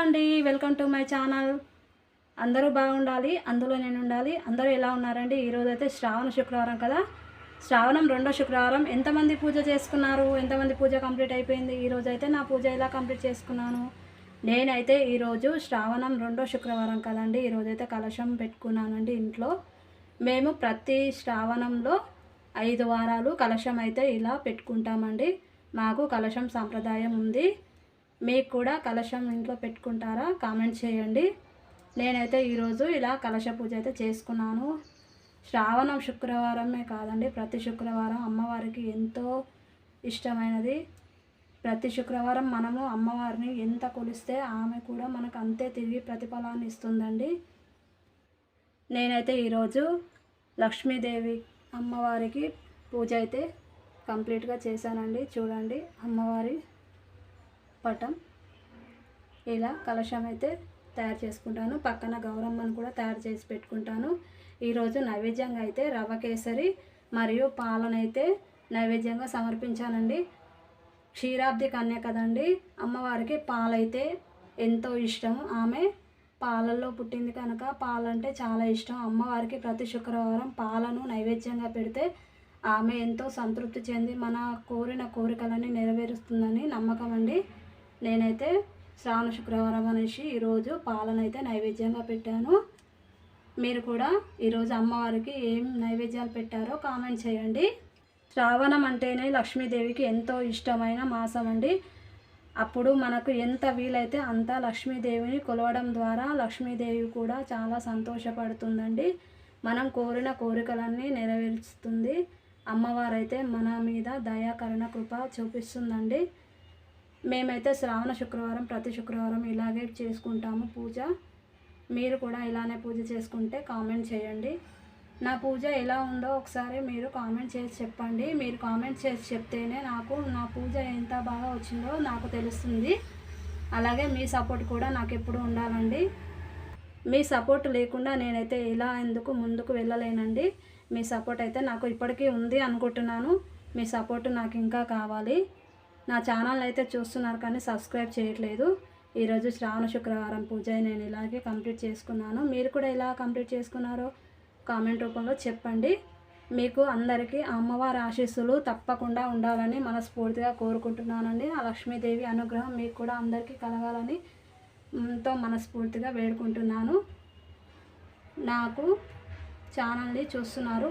అండి welcome to my channel. అందరూ బాగుండాలి అందులో నేను ఉండాలి అందరూ ఎలా ఉన్నారండి? ఈరోజు అయితే శ్రావణ శుక్రవారం కదా. శ్రావణం రెండో శుక్రవారం. ఎంతమంది పూజ చేసుకున్నారు? ఎంతమంది పూజ కంప్లీట్ అయిపోయింది? ఈరోజు అయితే నా పూజ ఎలా కంప్లీట్ చేసుకున్నాను? నేనైతే ఈరోజు శ్రావణం రెండో శుక్రవారం కదండి. ఈరోజైతే కలశం పెట్టుకున్నానండి ఇంట్లో. మేము ప్రతి శ్రావణంలో ఐదు వారాలు కలశం అయితే ఇలా పెట్టుకుంటామండి. మాకు కలశం సాంప్రదాయం ఉంది. మీకు కూడా కలశం ఇంట్లో పెట్టుకుంటారా? కామెంట్ చేయండి. నేనైతే ఈరోజు ఇలా కలశ పూజ అయితే చేసుకున్నాను. శ్రావణం శుక్రవారమే కాదండి ప్రతి శుక్రవారం అమ్మవారికి ఎంతో ఇష్టమైనది. ప్రతి శుక్రవారం మనము అమ్మవారిని ఎంత కొలిస్తే ఆమె కూడా మనకు అంతే తిరిగి ప్రతిఫలాన్ని ఇస్తుందండి. నేనైతే ఈరోజు లక్ష్మీదేవి అమ్మవారికి పూజ అయితే కంప్లీట్గా చేశానండి. చూడండి అమ్మవారి పటం. ఇలా కలశం అయితే తయారు చేసుకుంటాను. పక్కన గౌరమ్మను కూడా తయారు చేసి పెట్టుకుంటాను. ఈరోజు నైవేద్యంగా అయితే రవ్వ కేసరి మరియు పాలనైతే నైవేద్యంగా సమర్పించానండి. క్షీరాబ్ది కన్య కదండి. అమ్మవారికి పాలైతే ఎంతో ఇష్టం ఆమె పాలల్లో పుట్టింది కనుక పాలంటే చాలా ఇష్టం. అమ్మవారికి ప్రతి శుక్రవారం పాలను నైవేద్యంగా పెడితే ఆమె ఎంతో సంతృప్తి చెంది మన కోరిన కోరికలన్నీ నెరవేరుస్తుందని నమ్మకం అండి. నేనైతే శ్రావణ శుక్రవారం అనేసి ఈరోజు పాలనైతే నైవేద్యంగా పెట్టాను. మీరు కూడా ఈరోజు అమ్మవారికి ఏం నైవేద్యాలు పెట్టారో కామెంట్ చేయండి. శ్రావణం అంటేనే లక్ష్మీదేవికి ఎంతో ఇష్టమైన మాసం అండి. అప్పుడు మనకు ఎంత వీలైతే అంత లక్ష్మీదేవిని కొలవడం ద్వారా లక్ష్మీదేవి కూడా చాలా సంతోషపడుతుందండి. మనం కోరిన కోరికలన్నీ నెరవేరుస్తుంది. అమ్మవారైతే మన మీద దయాకరణ కృప చూపిస్తుందండి. మేమైతే శ్రావణ శుక్రవారం ప్రతి శుక్రవారం ఇలాగే చేసుకుంటాము పూజ. మీరు కూడా ఇలానే పూజ చేసుకుంటే కామెంట్ చేయండి. నా పూజ ఎలా ఉందో ఒకసారి మీరు కామెంట్ చేసి చెప్పండి. మీరు కామెంట్ చేసి చెప్తేనే నాకు నా పూజ ఎంత బాగా వచ్చిందో నాకు తెలుస్తుంది. అలాగే మీ సపోర్ట్ కూడా నాకు ఎప్పుడు ఉండాలండి. మీ సపోర్ట్ లేకుండా నేనైతే ఎలా ఎందుకు ముందుకు వెళ్ళలేనండి. మీ సపోర్ట్ అయితే నాకు ఇప్పటికీ ఉంది అనుకుంటున్నాను. మీ సపోర్ట్ నాకు ఇంకా కావాలి. నా ఛానల్ అయితే చూస్తున్నారు కానీ సబ్స్క్రైబ్ చేయట్లేదు. ఈరోజు శ్రావణ శుక్రవారం పూజ నేను ఇలాగే కంప్లీట్ చేసుకున్నాను. మీరు కూడా ఎలా కంప్లీట్ చేసుకున్నారో కామెంట్ రూపంలో చెప్పండి. మీకు అందరికీ అమ్మవారి ఆశీస్సులు తప్పకుండా ఉండాలని మనస్ఫూర్తిగా కోరుకుంటున్నానండి. ఆ లక్ష్మీదేవి అనుగ్రహం మీకు కూడా అందరికీ కలగాలని ఎంతో మనస్ఫూర్తిగా వేడుకుంటున్నాను. నాకు ఛానల్ని చూస్తున్నారు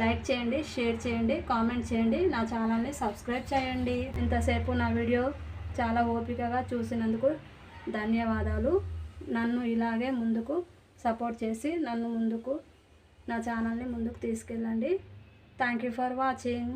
లైక్ చేయండి షేర్ చేయండి కామెంట్ చేయండి. నా ఛానల్ని సబ్స్క్రైబ్ చేయండి. ఇంతసేపు నా వీడియో చాలా ఓపికగా చూసినందుకు ధన్యవాదాలు. నన్ను ఇలాగే ముందుకు సపోర్ట్ చేసి నన్ను ముందుకు నా ఛానల్ని ముందుకు తీసుకెళ్ళండి. Thank you for watching